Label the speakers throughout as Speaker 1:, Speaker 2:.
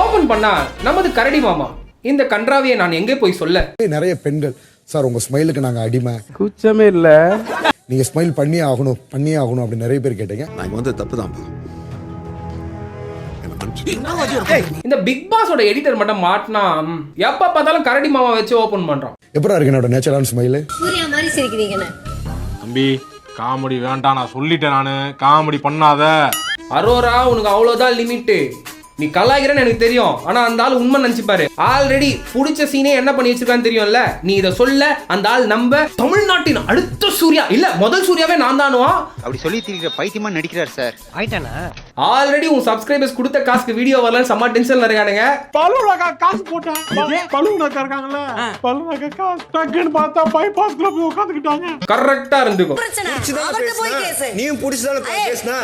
Speaker 1: Open பண்ணா நமது கரடி மாமா. இந்த கன்றாவியை நான் எங்கே போய் சொல்ல?
Speaker 2: நிறைய பெண்கள். சார் உங்க ஸ்மைலுக்கு நாங்க அடிமை.
Speaker 3: குச்சமே இல்ல.
Speaker 2: நீங்க ஸ்மைல் பண்ணியே ஆகணும் பண்ணியே ஆகணும் அப்படின்னு நிறைய பேர் கேட்டீங்க.
Speaker 4: நான் வந்து தப்பு தான்ப்பா
Speaker 1: இந்த பிக் பாஸோட எடிட்டர் மட்டும் மாட்டினா எப்ப பார்த்தாலும் கரடி மாமா வச்சு ஓபன் பண்றான்.
Speaker 2: எப்படா இருக்கு என்னோட நேச்சுரலான ஸ்மைலு
Speaker 5: சூர்யா மாதிரி சிரிக்கிறீங்கண்ணே
Speaker 6: தம்பி காமெடி வேண்டாம் நான் சொல்லிட்டேன் நானு. காமெடி பண்ணாத.
Speaker 1: அரோரா உனக்கு அவ்வளவுதான் லிமிட் நீ கலாய்கிறன்னு எனக்கு தெரியும். ஆனா அந்த ஆள் உண்மை நினைச்சுப்பாரு. ஆல்ரெடி புடிச்ச சீனே என்ன பண்ணி வச்சிருக்கான்னு தெரியும்ல? நீ இத சொல்ல அந்த ஆள் நம்ப. தமிழ்நாட்டின் அடுத்த சூர்யா. இல்ல முதல் சூர்யாவே நான் தானுவான்
Speaker 7: அப்படி சொல்லி திரிக்கிற பைத்தியமா நடிக்கிறார் சார். ஆயிட்டானா?
Speaker 1: ஆல்ரெடி உன் சப்ஸ்கிரைபர்ஸ் கொடுத்த காசுக்கு வீடியோ வரலன்னு செம்ம டென்ஷன்ல இருக்கானுங்க.
Speaker 6: பல்லுலக்கா காசு போட்டேன். பல்லுலக்கா இருக்காங்கல்ல? பல்லுலக்கா காசு டக்குன்னு பார்த்தா பைபாஸ்க்குள்ள போய் உட்காந்துக்கிட்டாங்க.
Speaker 1: கரெக்டா இருந்துக்கும்.
Speaker 5: போய்
Speaker 4: நீ புடிச்சதால பேசினா?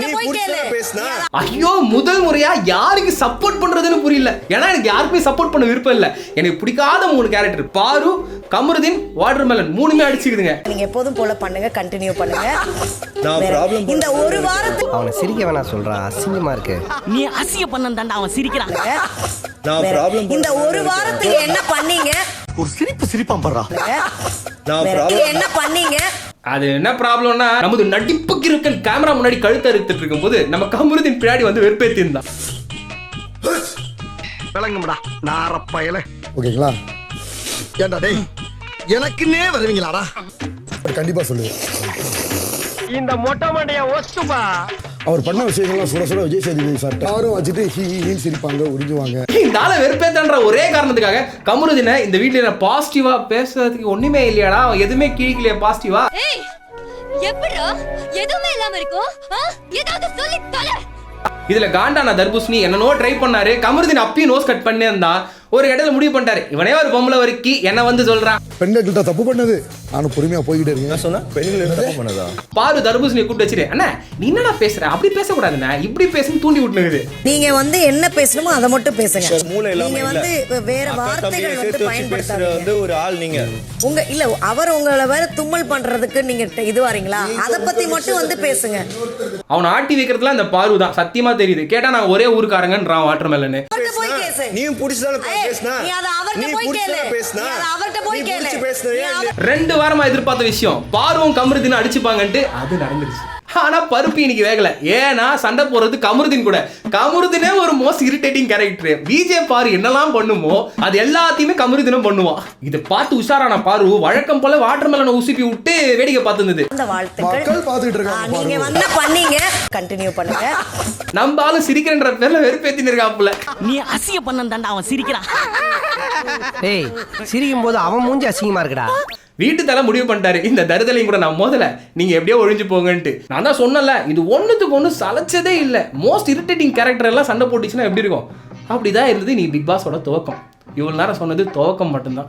Speaker 5: நீ போய்
Speaker 4: புடிச்சதால பேசினா?
Speaker 1: ஐயோ முதல் முறையா யாருக்கு சப்போர்ட் பண்றதுன்னு புரியல. ஏன்னா எனக்கு யாருக்குமே சப்போர்ட் பண்ண விருப்பம் இல்ல. எனக்கு பிடிக்காத மூணு கேரக்டர் பாரு கமருதீன் வாட்டர் மெலன் மூணுமே அடிச்சுக்குதுங்க.
Speaker 5: நீங்க எப்போதும் போல பண்ணுங்க கண்டினியூ பண்ணுங்க. இந்த ஒரு வாரத்துக்கு
Speaker 8: அவனை சிரிக்க வேணாம் சொல்றா அசிங்கமா இருக்கு.
Speaker 9: நீ அசிய பண்ண தாண்டா அவன் சிரிக்கிறான்.
Speaker 5: இந்த ஒரு வாரத்துக்கு என்ன பண்ணீங்க?
Speaker 4: ஒரு சிரிப்பு சிரிப்பான் பண்றா
Speaker 5: என்ன பண்ணீங்க?
Speaker 1: அது என்ன ப்ராப்ளம்னா நமது நடிப்புக்கு இருக்க கேமரா முன்னாடி கழுத்து அறுத்துட்டு இருக்கும்போது நம்ம கமருதீன் பின்னாடி வந்து வெறுப்பேத்தி இருந்தான்
Speaker 8: விளங்கும்டா. நாரப்பயல
Speaker 2: ஓகேங்களா?
Speaker 8: ஏண்டா டேய் எனக்குன்னே வருவீங்களாடா?
Speaker 2: கண்டிப்பா சொல்லுவேன்.
Speaker 8: இந்த மொட்டை மண்டைய ஒத்துப்பா.
Speaker 2: அவர் பண்ண விஷயங்கள்லாம் சுட சுட விஜய் சேதுபதி சார் யாரும் வச்சுட்டு ஹீ ஹீன்னு சிரிப்பாங்க உறிஞ்சுவாங்க.
Speaker 1: இந்த ஆளை வெறுப்பேத்தன்ற ஒரே காரணத்துக்காக கமருதீனை இந்த வீட்டுல பாசிட்டிவா பேசுறதுக்கு ஒண்ணுமே இல்லையாடா. அவன் எதுவுமே கீழ்க்கலையா பாசிட்டிவா
Speaker 10: ஏய் எப்படா எதுவுமே இல்லாம இருக்கும் ஆ? ஏதாவது சொல்லி தொலை
Speaker 1: இதுல காண்டான தர்பூசணி என்னனோ ட்ரை பண்ணாரு. கமருதீன் அப்பயும் நோஸ் கட் பண்ணே இருந்தா ஒரு இடத்துல முடிவு பண்ணிட்டாரு. இவனே ஒரு பொம்பளை வரைக்கும் என்ன வந்து சொல்றான்
Speaker 2: பெண்கள் கிட்ட தப்பு பண்ணது. நானும் பொறுமையா போய்கிட்டே இருக்கேன்.
Speaker 4: சொன்னா? பெண்கள் என்ன தப்பு பண்ணதா?
Speaker 1: பாரு தர்பூசணியை கூப்பிட்டு வச்சுட்டு அண்ணா நீ என்னடா பேசுற? அப்படி பேசக்கூடாதுண்ணா. இப்படி பேசுன்னு தூண்டி விட்டுனுக்குது.
Speaker 5: நீங்க வந்து என்ன பேசணுமோ அதை மட்டும் பேசுங்க.
Speaker 4: மூளை இல்லாம
Speaker 5: நீங்க. வந்து வேற வார்த்தைகள் வந்து
Speaker 4: பேசுற வந்து
Speaker 5: பயன்படுத்தாதீங்க
Speaker 4: ஒரு ஆள் நீங்க.
Speaker 5: உங்க இல்ல அவர் உங்களை வேற தும்மல் பண்றதுக்கு நீங்க இது வரீங்களா? அத பத்தி மட்டும் வந்து பேசுங்க.
Speaker 1: அவனை ஆட்டி வைக்கிறதுல அந்த பாரு தான் சத்தியமா தெரியுது. கேட்டா நான் ஒரே ஊருக்காரங்கன்றான் வாட்டர் மெலனு
Speaker 5: அவர்கிட்ட போய் கேசு.
Speaker 4: நீ புடிச்சதால
Speaker 1: ரெண்டு வாரமா எதிர்பார்த்த விஷயம். பாருவும் கமருதீன் அடிச்சுப்பாங்கன்ட்டு அது நடந்துருச்சு ஆனா பருப்பு இன்னைக்கு வேகல. ஏன்னா சண்டை போறது கமருதீன் கூட. கமருதீனே ஒரு மோஸ்ட் இரிட்டேட்டிங் கேரக்டர் விஜே பாரு என்னெல்லாம் பண்ணுமோ அது எல்லாத்தையுமே கமருதீனும் பண்ணுவான். இதை பார்த்து உஷாரான பாரு. வழக்கம் போல வாட்டர் மெலனை உசுப்பி விட்டு வேடிக்கை பார்த்துருந்தது.
Speaker 5: அந்த வாழ்த்துக்கள்.
Speaker 2: மக்கள் பார்த்துட்டு
Speaker 5: ஆ,
Speaker 2: இருக்காங்க
Speaker 5: நீங்க. வந்து பண்ணீங்க. கண்டினியூ பண்ணுங்க.
Speaker 1: நம்ம ஆளு சிரிக்கிறன்ற பேர்ல வெறுப்பேத்தின்னு இருக்காப்புல
Speaker 9: நீ அசிய பண்ண தாண்டா அவன் சிரிக்கிறான்.
Speaker 8: ஏய் சிரிக்கும் போது அவன் மூஞ்சி அசிங்கமா இருக்குடா.
Speaker 1: வீட்டு தலை முடிவு பண்ணிட்டாரு. இந்த தருதலையும் கூட நான் மோதல. நீங்க எப்படியோ ஒழிஞ்சு போங்கன்ட்டு. நான் தான் சொன்னல இது ஒண்ணுத்துக்கு ஒண்ணு சலைச்சதே இல்லை. மோஸ்ட் இரிட்டேட்டிங் கேரக்டர் எல்லாம் சண்டை போட்டுச்சுன்னா எப்படி இருக்கும்? அப்படிதான் இருந்தது நீ பிக் பாஸோட துவக்கம். இவ்வளவு நேரம் சொன்னது துவக்கம் மட்டும்தான்.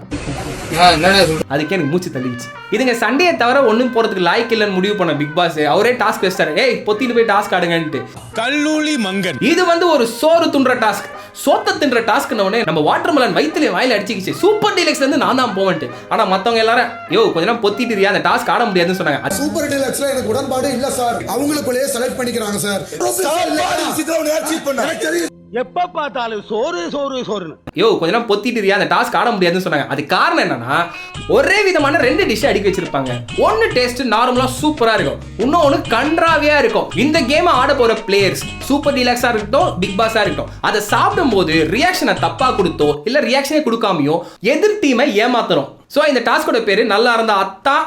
Speaker 1: அதுக்கே எனக்கு மூச்சு தள்ளிடுச்சு. இதுங்க சண்டையை தவிர ஒண்ணும் போறதுக்கு லாய்க்கு இல்லைன்னு முடிவு பண்ண பிக் பாஸ் அவரே டாஸ்க் வச்சிட்டாரு. ஏய் பொத்திட்டு போய் டாஸ்க் ஆடுங்கன்ட்டு
Speaker 6: கல்லூலி மங்கன்.
Speaker 1: இது வந்து ஒரு சோறு துன்ற டாஸ்க் சோத்த தின்ற டாஸ்க்ன உடனே நம்ம வாட்டர் மெலன் வயிற்றுல வாயில அடிச்சுக்கிச்சு. சூப்பர் டீலக்ஸ்ல இருந்து நான் தான் போவேன்ட்டு. ஆனா மத்தவங்க எல்லாரும் யோ கொஞ்ச நேரம் பொத்திட்டு அந்த டாஸ்க் ஆட முடியாதுன்னு சொன்னாங்க.
Speaker 2: சூப்பர் டீலக்ஸ்ல எனக்கு உடன்பாடு இல்ல சார் அவங்களுக்குள்ளேயே செலக்ட் பண்ணிக்கிறாங்க சார்
Speaker 8: எப்ப பார்த்தாலும் சோறு சோறு சோறுன்னு.
Speaker 1: யோ கொஞ்ச நேரம் பொத்திட்டு இருக்கியா, அந்த டாஸ்க் ஆட முடியாதுன்னு சொன்னாங்க. அது காரணம் என்னன்னா ஒரே விதமான ரெண்டு டிஷ் அடிக்க வச்சிருப்பாங்க. ஒன்னு டேஸ்ட் நார்மலா சூப்பரா இருக்கும். இன்னொன்னு கன்றாவியா இருக்கும். இந்த கேம் ஆட போற பிளேயர்ஸ் சூப்பர் டீலக்ஸா இருக்கட்டும் பிக் பாஸா இருக்கட்டும் அதை சாப்பிடும்போது ரியாக்ஷனை தப்பா கொடுத்தோ இல்ல ரியாக்ஷனே கொடுக்காமையோ எதிர் டீமை ஏமாத்துறோம். ஸோ இந்த டாஸ்கோட பேரு நல்லா இருந்தா அத்தா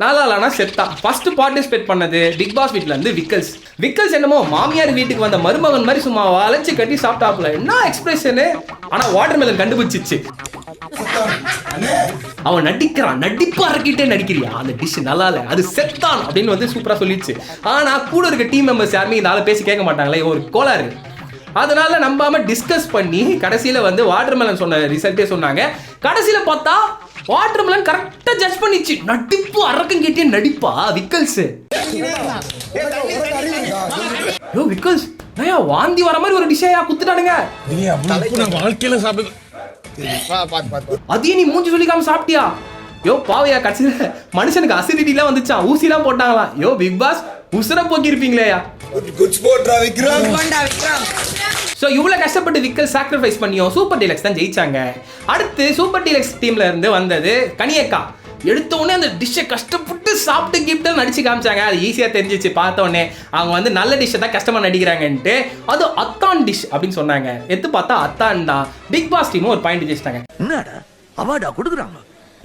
Speaker 1: நல்லா செத்தா. ஃபர்ஸ்ட் பார்ட்டிசிபேட் பண்ணது பிக் பாஸ் வீட்டில் இருந்து விக்கல்ஸ் விக்கல்ஸ் என்னமோ மாமியார் வீட்டுக்கு வந்த மருமகன் மாதிரி சும்மா வளைச்சு கட்டி சாப்பிட்டாப்புல. என்ன எக்ஸ்பிரஷனு ஆனா வாட்டர் மெலன் கண்டுபிடிச்சிச்சு. அவன் நடிக்கிறான். நடிப்பா இருக்கிட்டே நடிக்கிறியா? அந்த டிஷ் நல்லா இல்லை. அது செத்தான் அப்படின்னு வந்து சூப்பரா சொல்லிடுச்சு ஆனா கூட இருக்க டீம் மெம்பர்ஸ் யாருமே இந்த ஆளை பேசி கேட்க மாட்டாங்களே. ஒரு கோளாறு. அதனால நம்பாம டிஸ்கஸ் பண்ணி கடைசியில வந்து வாட்டர் மெலன் சொன்ன ரிசல்ட்டே சொன்னாங்க. கடைசியில பார்த்தா வாட்டர் மெலன் கரெக்டா ஜட்ஜ் பண்ணிச்சு. நடிப்பு அரக்கம் கேட்டே நடிப்பா விக்கல்ஸ். யோ விக்கல்ஸ் ஐயா வாந்தி வர மாதிரி ஒரு டிஷ்ஷையா குத்துட்டானுங்க.
Speaker 6: வாழ்க்கையில சாப்பிடு
Speaker 1: அதையும் நீ மூஞ்சி சொல்லிக்காம சாப்பிட்டியா? யோ பாவையா கடைசியில மனுஷனுக்கு அசிடிட்டிலாம் வந்துச்சான் ஊசிலாம் போட்டாங்களாம் யோ பிக் பாஸ் உசுர போக்கி இருப்பீங்களேயா ஸோ இவ்வளோ கஷ்டப்பட்டு விக்கல் சாக்ரிஃபைஸ் பண்ணியும் சூப்பர் டீலக்ஸ் தான் ஜெயிச்சாங்க. அடுத்து சூப்பர் டீலக்ஸ் டீம்ல இருந்து வந்தது கனியக்கா. எடுத்த உடனே அந்த டிஷ்ஷை கஷ்டப்பட்டு சாப்பிட்டு கிப்ட்டு நடிச்சு காமிச்சாங்க. அது ஈஸியாக தெரிஞ்சிச்சு பார்த்த உடனே. அவங்க வந்து நல்ல டிஷ்ஷை தான் கஷ்டமாக நடிக்கிறாங்கன்ட்டு அது அத்தான் டிஷ் அப்படின்னு சொன்னாங்க. எடுத்து பார்த்தா அத்தான் தான். பிக் பாஸ் டீமும் ஒரு பாயிண்ட் ஜெயிச்சிட்டாங்க.
Speaker 8: என்னடா அவார்டா கொடுக்குறாங்க.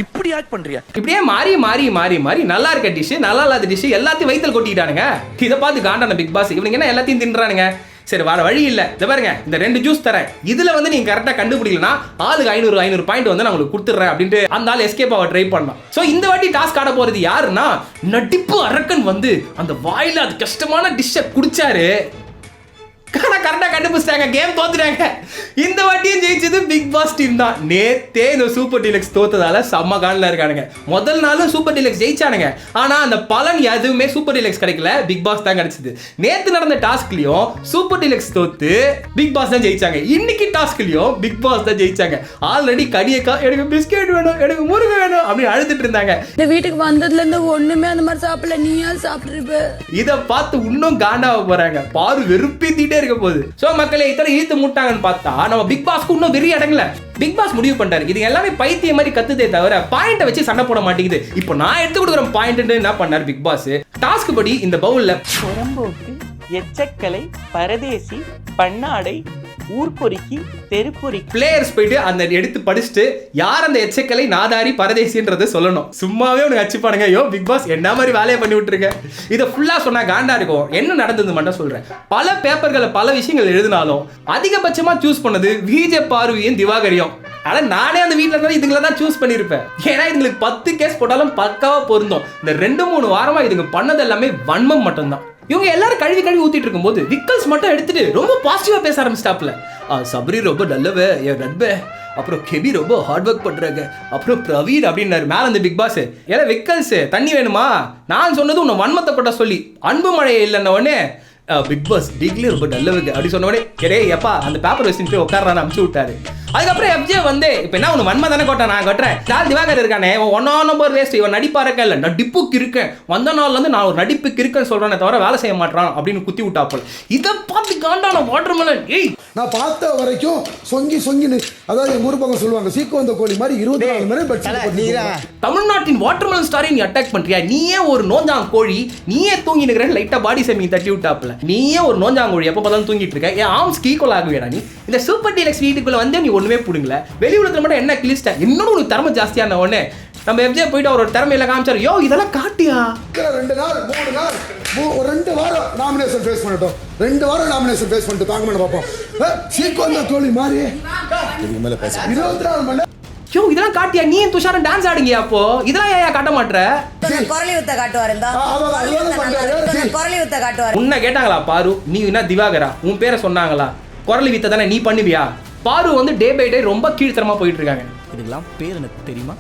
Speaker 8: இப்படி ஆக்ட் பண்றியா?
Speaker 1: இப்படியே மாறி மாறி மாறி மாறி நல்லா இருக்க டிஷ் நல்லா இல்லாத டிஷ் எல்லாத்தையும் வயித்துல கொட்டிக்கிட்டானுங்க. இதை பார்த்து காண்டான பிக் பாஸ் இவனுங்க என்ன எல்லாத்தையும் தின்றானுங்க? சரி வர வழி இல்லை. இதை பாருங்க இந்த ரெண்டு ஜூஸ் தரேன். இதுல வந்து நீங்க கரெக்டா கண்டுபிடிக்கலனா ஆளுக்கு ஐநூறு ஐநூறு பாயிண்ட் வந்து நான் உங்களுக்கு கொடுத்துறேன் அப்படின்ட்டு அந்த ஆள் எஸ்கேப் ஆக ட்ரை பண்ணலாம். ஸோ இந்த வாட்டி டாஸ்க் ஆட போறது யாருன்னா நடிப்பு அரக்கன் வந்து அந்த வாயில அது கஷ்டமான டிஷ்ஷை குடிச்சாரு. ஆனா கரெக்டாக கண்டுபிடிச்சிட்டாங்க. கேம் தோத்துட்டாங்க. இந்த வாட்டியும் ஜெயிச்சது பிக் பாஸ் டீம் தான். நேத்தே இந்த சூப்பர் டீலக்ஸ் தோத்ததால செம்ம காலில் இருக்கானுங்க. முதல் நாளும் சூப்பர் டீலக்ஸ் ஜெயிச்சானுங்க. ஆனா அந்த பலன் எதுவுமே சூப்பர் டீலக்ஸ் கிடைக்கல. பிக் பாஸ் தான் கிடைச்சது. நேத்து நடந்த டாஸ்க்லயும் சூப்பர் டீலக்ஸ் தோத்து பிக் பாஸ் தான் ஜெயிச்சாங்க. இன்னைக்கு டாஸ்க்லயும் பிக் பாஸ் தான் ஜெயிச்சாங்க. ஆல்ரெடி கடியக்கா எனக்கு பிஸ்கெட் வேணும் எனக்கு முருகை வேணும் அப்படின்னு அழுதுட்டு இருந்தாங்க.
Speaker 10: இந்த வீட்டுக்கு வந்ததுல இருந்து ஒண்ணுமே அந்த மாதிரி சாப்பிடல. நீயா சாப்பிட்டுருப்ப.
Speaker 1: இத பார்த்து இன்னும் காண்டாவ போறாங்க. பாரு வெறுப்பேத்திட்டே போயிட்டே இருக்க போகுது. ஸோ மக்களை இத்தனை இழுத்து முட்டாங்கன்னு பார்த்தா நம்ம பிக் பாஸ்க்கு இன்னும் வெறி அடங்கல. பிக் பாஸ் முடிவு பண்ணிட்டாரு. இது எல்லாமே பைத்திய மாதிரி கத்துதே தவிர பாயிண்ட வச்சு சண்டை போட மாட்டேங்குது. இப்போ நான் எடுத்து கொடுக்குற பாயிண்ட் என்ன பண்ணார் பிக் பாஸ் டாஸ்க் படி இந்த பவுல்ல
Speaker 3: எச்சக்கலை பரதேசி பண்ணாடை ஊர்பொறுக்கி தெருப்பொறுக்கி
Speaker 1: பிளேயர்ஸ் போயிட்டு அந்த எடுத்து படிச்சுட்டு யார் அந்த எச்சக்கலை நாதாரி பரதேசின்றத சொல்லணும். சும்மாவே உனக்கு அச்சுப்பானுங்க ஐயோ பிக் பாஸ் என்ன மாதிரி வேலையை பண்ணி விட்டுருக்க? இதை ஃபுல்லா சொன்னா காண்டா இருக்கும். என்ன நடந்தது மட்டும் சொல்றேன். பல பேப்பர்களை பல விஷயங்கள் எழுதினாலும் அதிகபட்சமா சூஸ் பண்ணது விஜே பார்வையும் திவாகரியும். ஆனால் நானே அந்த வீட்டில் இருந்தாலும் இதுங்களை தான் சூஸ் பண்ணியிருப்பேன். ஏன்னா இதுங்களுக்கு பத்து கேஸ் போட்டாலும் பக்காவாக பொருந்தும். இந்த ரெண்டு மூணு வாரமாக இதுங்க பண்ணது எல்லாமே வன்மம் மட்டும்தான். இவங்க எல்லாரும் கழுவி கழுவி ஊத்திட்டு இருக்கும்போது விக்கல்ஸ் மட்டும் எடுத்துட்டு ரொம்ப பாசிட்டிவா பேச ஆரம்பிச்சிட்டாப்ல. சபரி ரொம்ப நல்லவ என் நண்ப. அப்புறம் கெபி ரொம்ப ஹார்ட் ஒர்க் பண்றாங்க. அப்புறம் பிரவீன் அப்படின்னாரு மேல அந்த பிக் பாஸ் ஏன்னா விக்கல்ஸ் தண்ணி வேணுமா? நான் சொன்னது உன்னை வன்மத்தை சொல்லி. அன்பு மழை இல்லைன்ன உடனே பிக் பாஸ் டிக்லி ரொம்ப நல்லவங்க. அப்படி சொன்ன உடனே ஏடே எப்பா அந்த பேப்பர் வச்சுட்டு உட்காரான்னு அனுப்பிச்சு விட்டாரு. அதுக்கப்புறம் எஃப்ஜே வந்து இப்போ என்ன உனக்கு வன்மை தானே கொட்டேன் நான் கொட்டுறேன். நாள் திவாகர் இருக்கானே ஒன்னா நம்பர் வேஸ்ட் இவன் நடிப்பா இருக்க இல்லை. நடிப்புக்கு இருக்கேன். வந்த நாள்ல இருந்து நான் ஒரு நடிப்புக்கு இருக்கேன்னு சொல்றேனே தவிர வேலை செய்ய மாட்டான் அப்படின்னு குத்தி விட்டாப்பல் இதை பார்த்து காண்டான வாட்டர் மெலன் ஏய்.
Speaker 2: நான் பார்த்த வரைக்கும் சொங்கி சொங்கின்னு அதாவது எங்க ஊர் பக்கம் சொல்லுவாங்க சீக்கு வந்த கோழி மாதிரி இருபத்தி நாலு மணி பெட்
Speaker 1: தமிழ்நாட்டின் வாட்டர்மெலன் ஸ்டாரை நீ அட்டாக் பண்றியா? நீயே ஒரு நோஞ்சாங் கோழி நீயே தூங்கி நிக்கிற லைட்டா பாடி செமி தட்டி விட்டாப்ல நீயே ஒரு நோஞ்சாங்கோழி எப்போ பார்த்தாலும் தூங்கிட்டு இருக்க. என் ஆர்ம்ஸ் ஈக்குவல் ஆகுவேடா நீ? இந்த சூப்பர் டீலக்ஸ் வீட்டுக்குள்ள வந்து நீ ஒண்ணுமே புடுங்கல. வெளி உலகத்துல மட்டும் என்ன கிழிச்சிட்ட? இன்னொரு உனக்கு திறமை ஜாஸ்தியான உடனே நம்ம எஃப்ஜே போயிட்டு அவரோட திறமையில காமிச்சாரு. யோ இதெல்லாம் காட்டியா?
Speaker 2: ரெண்டு நாள் மூணு நாள் ரெண்டு வாரம் நாமினேஷன் ஃபேஸ் பண்ணட்டும். ரெண்டு வாரம் நாமினேஷன் ஃபேஸ் பண்ணிட்டு தாங்க மேடம் பார்ப்போம் ஏ, சீக்கு வந்த கோழி மாதிரி
Speaker 4: இதுக்கு மேல பேச
Speaker 2: இருபத்தி நாலு மணி
Speaker 1: யோ இதெல்லாம் காட்டியா? நீ துஷாரம் டான்ஸ் ஆடுங்க அப்போ? இதெல்லாம் ஏன் காட்ட மாட்ற
Speaker 5: கொஞ்சம் குரலி வித்த காட்டுவாரு குரலி வித்த காட்டுவாரு
Speaker 1: உன்னை கேட்டாங்களா பாரு? நீ என்ன திவாகரா? உன் பேரை சொன்னாங்களா? குரல் வித்த தானே நீ பண்ணுவியா? பாரு வந்து டே பை டே ரொம்ப கீழ்த்தரமா போயிட்டு இருக்காங்க
Speaker 8: இதுக்கெல்லாம் பேர் எனக்கு தெரியுமா?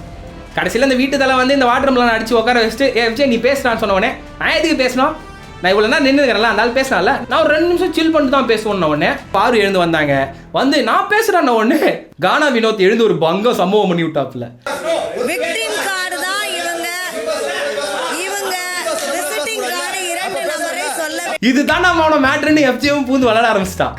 Speaker 1: கடைசியில் இந்த வீட்டு தலை வந்து இந்த வாட்டர் மிலன் அடிச்சு உட்கார வச்சுட்டு ஏ விஜய் நீ பேசுறான்னு சொன்ன உடனே நான் எதுக்கு பேசணும்? நான் இவ்வளோ நேரம் நின்றுக்கிறேன்ல அந்த ஆள் பேசினால நான் ஒரு ரெண்டு நிமிஷம் சில் பண்ணிட்டு தான் பேசுவேன் உடனே பாரு எழுந்து வந்தாங்க. வந்து நான் பேசுறேன் உடனே கானா வினோத் எழுந்து ஒரு பங்கம் சம்பவம் பண்ணி விட்டாப்புல.
Speaker 5: தான்
Speaker 1: இதுதான் நம்ம அவன மேட்ருன்னு எஃப்ஜியும் பூந்து விளாட ஆரம்பிச்சிட்டான்.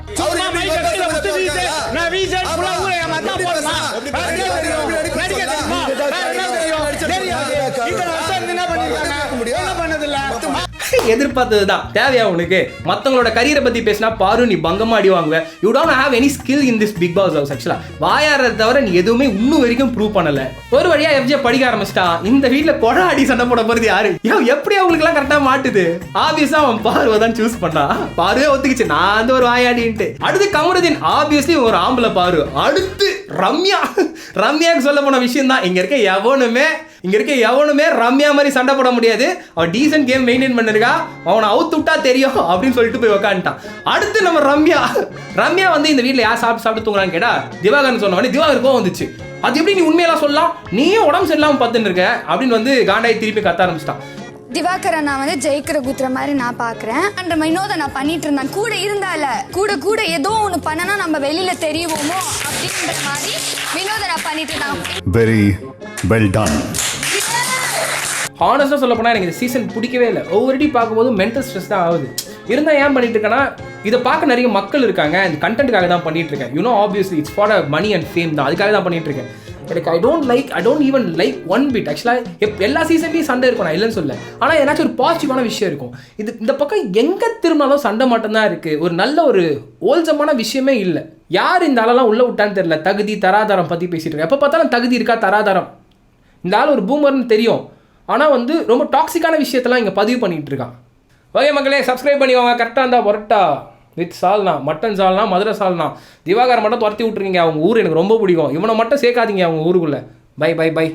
Speaker 1: எதிர்பார்த்தது தான் தேவையா உனக்கு? மற்றவங்களோட கரியரை பத்தி பேசினா பாரு நீ பங்கமா அடி வாங்குவ. You don't have any skill in this big boss house actually வாயாடுறத தவிர நீ எதுவுமே இன்னும் வரைக்கும் ப்ரூவ் பண்ணல. ஒரு வழியா எஃப்ஜே படிக்க ஆரம்பிச்சிட்டான் இந்த வீட்ல கொடை அடி சண்டை போட போறது யாரு? யோ எப்படி அவங்களுக்கு எல்லாம் கரெக்டா மாட்டுது? ஆப்வியஸா அவன் பார்வை தான் சூஸ் பண்ணான் பார்வே ஒத்துக்குச்சு. நான் வந்து ஒரு வாயாடின்ட்டு. அடுத்து கமருதீன் ஆப்வியஸ்லி ஒரு ஆம்பளை பாரு. அடுத்து ரம்யா ரம்யாக்கு சொல்ல போன விஷயம் தான் இங்கே இருக்க எவனுமே இங்கே இருக்க எவனுமே ரம்யா மாதிரி சண்டை போட முடியாது. அவன் டீசன்ட் கேம் மெயின்டைன் பண்ணிருக்கா. அவனை அவுத்து விட்டா தெரியும் அப்படின்னு சொல்லிட்டு போய் உக்காந்துட்டான். அடுத்து நம்ம ரம்யா. ரம்யா வந்து இந்த வீட்டில் யார் சாப்பிட்டு சாப்பிட்டு தூங்குறான்னு கேட்டா திவாகர்னு சொன்னவனே திவாகர் கோவம் வந்துச்சு. அது எப்படி நீ உண்மையெல்லாம் சொல்லலாம்? நீயும் உடம்பு சரியில்லாமல் பார்த்துன்னு இருக்க அப்படின்னு வந்து காண்டாயி திருப்பி கத்த ஆரம்பிச்சிட்டான்.
Speaker 10: திவாகரை நான் வந்து ஜெயிக்கிற குத்துற மாதிரி நான் பாக்குறேன். அந்த வினோத நான் பண்ணிட்டு இருந்தேன் கூட இருந்தால கூட கூட ஏதோ ஒண்ணு பண்ணனா நம்ம வெளியில தெரியுவோமோ அப்படின்ற மாதிரி வினோத நான் பண்ணிட்டு இருந்தான்
Speaker 4: வெரி வெல் டன்
Speaker 1: ஹானஸ்டாக சொல்ல போனால் எனக்கு இந்த சீசன் பிடிக்கவே இல்லை. ஒவ்வொரு பார்க்கும்போது மென்டல் ஸ்ட்ரெஸ் தான் ஆகுது. இருந்தா ஏன் பண்ணிட்டு இருக்கேன்னா இதை பார்க்க நிறைய மக்கள் இருக்காங்க. இந்த கண்டென்ட்டுக்காக தான் பண்ணிட்டு இருக்கேன். You know obviously it's for money and fame தான். அதுக்காக தான் பண்ணிட்டு இருக்கேன். எனக்கு I don't like I don't even like one bit ஆக்சுவலாக எப் எல்லா சீசன்லையும் சண்டை இருக்கும் நான் இல்லைன்னு சொல்ல ஆனால் ஏதாச்சும் ஒரு பாசிட்டிவான விஷயம் இருக்கும். இது இந்த பக்கம் எங்கே திரும்பினாலும் சண்டை மட்டும்தான் இருக்குது ஒரு நல்ல ஒரு ஓல்சமான விஷயமே இல்லை. யார் இந்த ஆளெல்லாம் உள்ளே விட்டான்னு தெரில தகுதி தராதாரம் பற்றி பேசிகிட்டு இருக்கேன் எப்போ பார்த்தாலும் தகுதி இருக்கா தராதாரம்? இந்த ஆள் ஒரு பூமர்னு தெரியும். ஆனால் வந்து ரொம்ப டாக்ஸிக்கான விஷயத்தெல்லாம் இங்கே பதிவு பண்ணிகிட்டு இருக்கான். ஓகே மக்களே சப்ஸ்கிரைப் வாங்க கரெக்டாக இருந்தால் பொரட்டா வித் சால்னா மட்டன் சால்னா மதுரை சால்னா. திவாகர் மட்டும் துரத்தி விட்ருக்கீங்க அவங்க ஊர் எனக்கு ரொம்ப பிடிக்கும். இவனை மட்டும் சேர்க்காதீங்க அவங்க ஊருக்குள்ளே. By by by